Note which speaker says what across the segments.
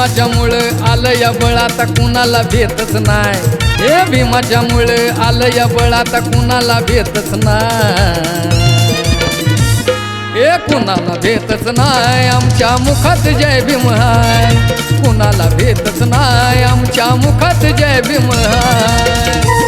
Speaker 1: भीमाच्यामुळं आलं या बळ आता कुणाला भेटच नाही. हे भीमाच्यामुळं आलं या बळ आता कुणाला भेटच नाही. हे कुणाला भेटच नाही आमच्या मुखात जय भीम हाय. कुणाला भेटच नाही आमच्या मुखात जय भीम हाय.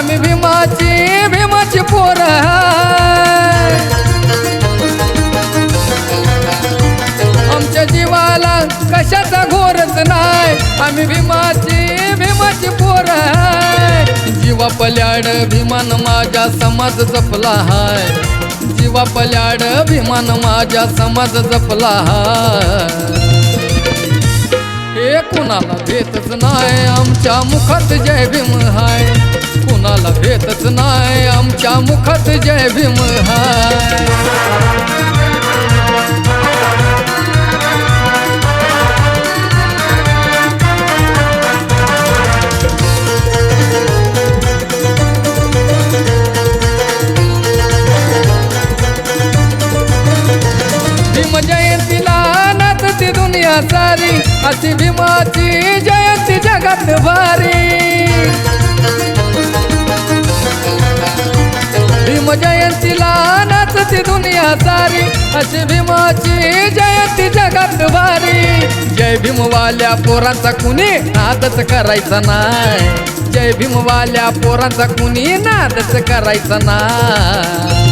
Speaker 1: आम्ही भीमाची भीमाची पोर हाय. आमच्या जीवाला कशाचा घोरच नाही. आम्ही भीमाची भीमाची पोर हाय. जीवा पल्याड भीमान माझ्या समाज जपला हाय. जीवा पल्याड भीमान माझ्या समाज जपला हाय. हे कुणाला भेटच नाही. आमच्या मुखात जय भीम हाय. कुणाला भेटच नाही आमच्या मुखात जय भीम हाय. भीम जयंतीला दुनिया सारी अशी भीमाची जयंती जगात भारी. जयंतीला नाचते दुनिया सारी. अशी भीमाची जयंती जगात भारी. जय भीमवाल्या पोरांचा कुणी नादच करायचा नाही. जय भीमवाल्या पोरांचा कुणी नादच करायचा नाही.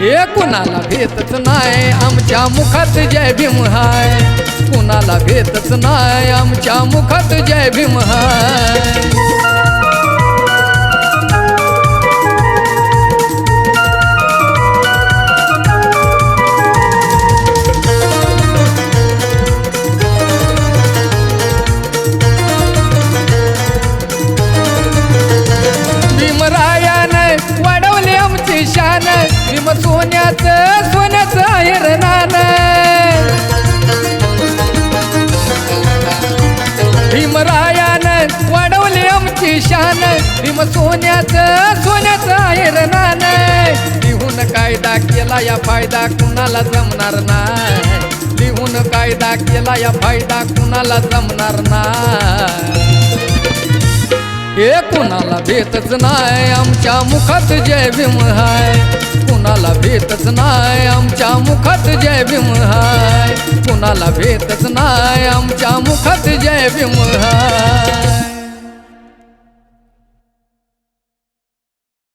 Speaker 1: हे कुणाला भेटच नाही? आमच्या मुखात जय भीम हाय. कुणाला भेटच नाही? आमच्या मुखात जय भीम हाय. सोन्याचं सोन्याचं आहेर नान भीमरायानं वाढवली आमची शान. भीम सोन्याचं सोन्याचं आहेर नान लिहून कायदा केला या फायदा कुणाला जमणार नाही. लिहून कायदा केला या फायदा कुणाला जमणार नाही. हे कुणाला भेटच नाही आमच्या मुखात जय भीम हाय. कुणाला भेटच नाही आमच्या मुखात जय भीम हाय. कुणाला भेटच नाही आमच्या मुखात जय भीम हाय.